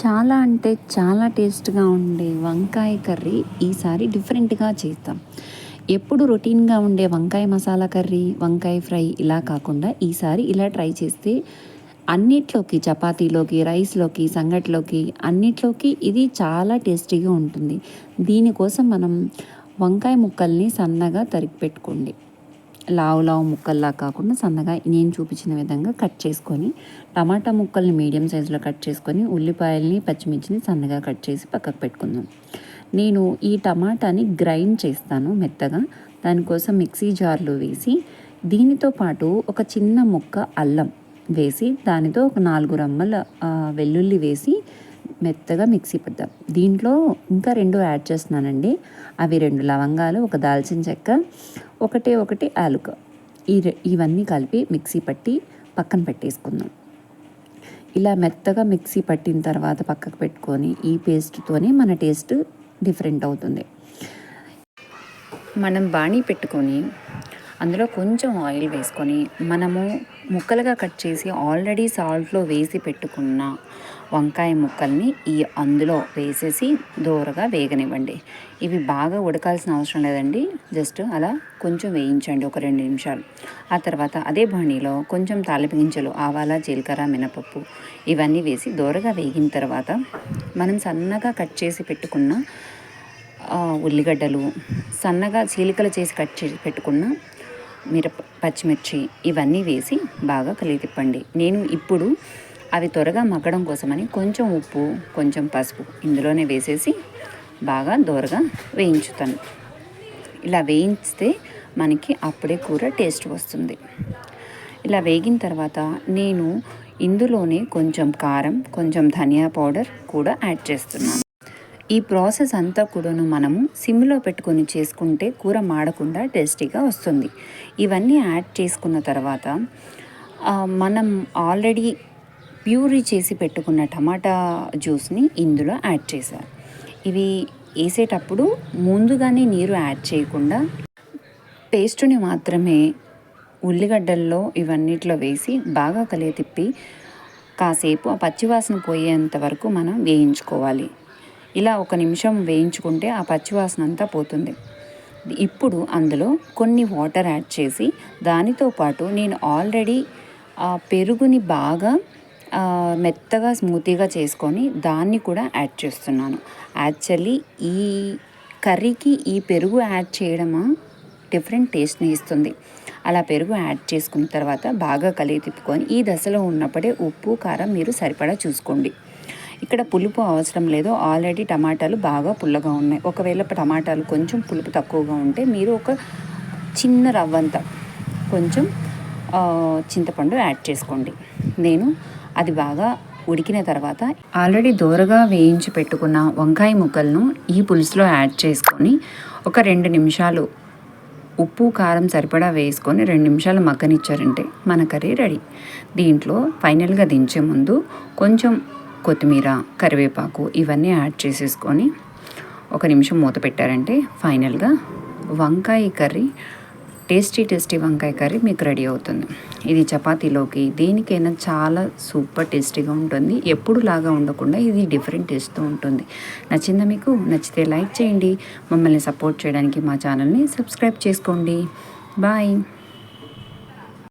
చాలా అంటే చాలా టేస్ట్గా ఉండే వంకాయ కర్రీ ఈసారి డిఫరెంట్గా చేద్దాం. ఎప్పుడు రొటీన్గా ఉండే వంకాయ మసాలా కర్రీ వంకాయ ఫ్రై ఇలా కాకుండా ఈసారి ఇలా ట్రై చేస్తే అన్నిట్లోకి చపాతీలోకి రైస్లోకి సంగట్లోకి అన్నిట్లోకి ఇది చాలా టేస్టీగా ఉంటుంది. దీనికోసం మనం వంకాయ ముక్కల్ని సన్నగా తరిగి పెట్టుకోండి. లావు లావు ముక్కల్లా కాకుండా సన్నగా నేను చూపించిన విధంగా కట్ చేసుకొని టమాటా ముక్కల్ని మీడియం సైజులో కట్ చేసుకొని ఉల్లిపాయల్ని పచ్చిమిర్చిని సన్నగా కట్ చేసి పక్కకు పెట్టుకుందాం. నేను ఈ టమాటాని గ్రైండ్ చేస్తాను మెత్తగా. దానికోసం మిక్సీ జార్లో వేసి దీనితో పాటు ఒక చిన్న ముక్క అల్లం వేసి దానితో ఒక నాలుగు రమ్మల వెల్లుల్లి వేసి మెత్తగా మిక్సీ పెడతాం దీంట్లో ఇంకా రెండు యాడ్ చేస్తున్నానండి. అవి రెండు లవంగాలు ఒక దాల్చిన చెక్క ఒకటే ఒకటి ఆలుక. ఈ ఇవన్నీ కలిపి మిక్సీ పట్టి పక్కన పెట్టేసుకుందాం. ఇలా మెత్తగా మిక్సీ పట్టిన తర్వాత పక్కకు పెట్టుకొని ఈ పేస్ట్తోనే మన టేస్ట్ డిఫరెంట్ అవుతుంది. మనం బాణీ పెట్టుకొని అందులో కొంచెం ఆయిల్ వేసుకొని మనము ముక్కలుగా కట్ చేసి ఆల్రెడీ సాల్ట్లో వేసి పెట్టుకున్న వంకాయ ముక్కల్ని ఈ అందులో వేసేసి దోరగా వేగనివ్వండి. ఇవి బాగా ఉడకాల్సిన అవసరం లేదండి. జస్ట్ అలా కొంచెం వేయించండి ఒక రెండు నిమిషాలు. ఆ తర్వాత అదే బాణీలో కొంచెం తాలిపి గింజలు ఆవాల జీలకర్ర మినపప్పు ఇవన్నీ వేసి దోరగా వేగిన తర్వాత మనం సన్నగా కట్ చేసి పెట్టుకున్న ఉల్లిగడ్డలు సన్నగా చీలికలు చేసి కట్ చేసి పెట్టుకున్న మిరప పచ్చిమిర్చి ఇవన్నీ వేసి బాగా కలిగి తిప్పండి. నేను ఇప్పుడు అవి త్వరగా మగ్గడం కోసమని కొంచెం ఉప్పు కొంచెం పసుపు ఇందులోనే వేసేసి బాగా దోరగా వేయించుతాను. ఇలా వేయించితే మనకి అప్పుడే కూర టేస్ట్ వస్తుంది. ఇలా వేగిన తర్వాత నేను ఇందులోనే కొంచెం కారం కొంచెం ధనియా పౌడర్ కూడా యాడ్ చేస్తున్నాను. ఈ ప్రాసెస్ అంతా కూడాను మనము సిమ్లో పెట్టుకొని చేసుకుంటే కూర మాడకుండా టేస్టీగా వస్తుంది. ఇవన్నీ యాడ్ చేసుకున్న తర్వాత మనం ఆల్రెడీ ప్యూరీ చేసి పెట్టుకున్న టమాటా జ్యూస్ని ఇందులో యాడ్ చేశారు ఇవి వేసేటప్పుడు ముందుగానే నీరు యాడ్ చేయకుండా పేస్టుని మాత్రమే ఉల్లిగడ్డల్లో ఇవన్నిట్లో వేసి బాగా కలిగి తిప్పి కాసేపు ఆ పచ్చివాసన పోయేంత వరకు మనం వేయించుకోవాలి. ఇలా ఒక నిమిషం వేయించుకుంటే ఆ పచ్చివాసన అంతా పోతుంది. ఇప్పుడు అందులో కొన్ని వాటర్ యాడ్ చేసి దానితో పాటు నేను ఆల్రెడీ ఆ పెరుగుని బాగా మెత్తగా స్మూతీగా చేసుకొని దాన్ని కూడా యాడ్ చేస్తున్నాను. యాక్చువల్లీ ఈ కర్రీకి ఈ పెరుగు యాడ్ చేయడమా? డిఫరెంట్ టేస్ట్ని ఇస్తుంది. అలా పెరుగు యాడ్ చేసుకున్న తర్వాత బాగా కలిగి తిప్పుకొని ఈ దశలో ఉన్నప్పుడే ఉప్పు కారం మీరు సరిపడా చూసుకోండి. ఇక్కడ పులుపు అవసరం లేదు. ఆల్రెడీ టమాటాలు బాగా పుల్లగా ఉన్నాయి. ఒకవేళ టమాటాలు కొంచెం పులుపు తక్కువగా ఉంటే మీరు ఒక చిన్న రవ్వంత కొంచెం చింతపండు యాడ్ చేసుకోండి. నేను అది బాగా ఉడికిన తర్వాత ఆల్రెడీ దూరగా వేయించి పెట్టుకున్న వంకాయ ముక్కలను ఈ పులుసులో యాడ్ చేసుకొని ఒక రెండు నిమిషాలు ఉప్పు కారం సరిపడా వేసుకొని రెండు నిమిషాలు మగ్గనిచ్చారంటే మన కర్రీ రెడీ. దీంట్లో ఫైనల్గా దించే ముందు కొంచెం కొత్తిమీర కరివేపాకు ఇవన్నీ యాడ్ చేసేసుకొని ఒక నిమిషం మూత పెట్టారంటే ఫైనల్గా వంకాయ కర్రీ టేస్టీ టేస్టీ వంకాయ కర్రీ మీకు రెడీ అవుతుంది. ఇది చపాతీలోకి దేనికైనా చాలా సూపర్ టేస్టీగా ఉంటుంది. ఎప్పుడు లాగా ఉండకుండా ఇది డిఫరెంట్ టేస్ట్తో ఉంటుంది. నచ్చిందా మీకు? నచ్చితే లైక్ చేయండి. మమ్మల్ని సపోర్ట్ చేయడానికి మా ఛానల్ని సబ్స్క్రైబ్ చేసుకోండి. బాయ్.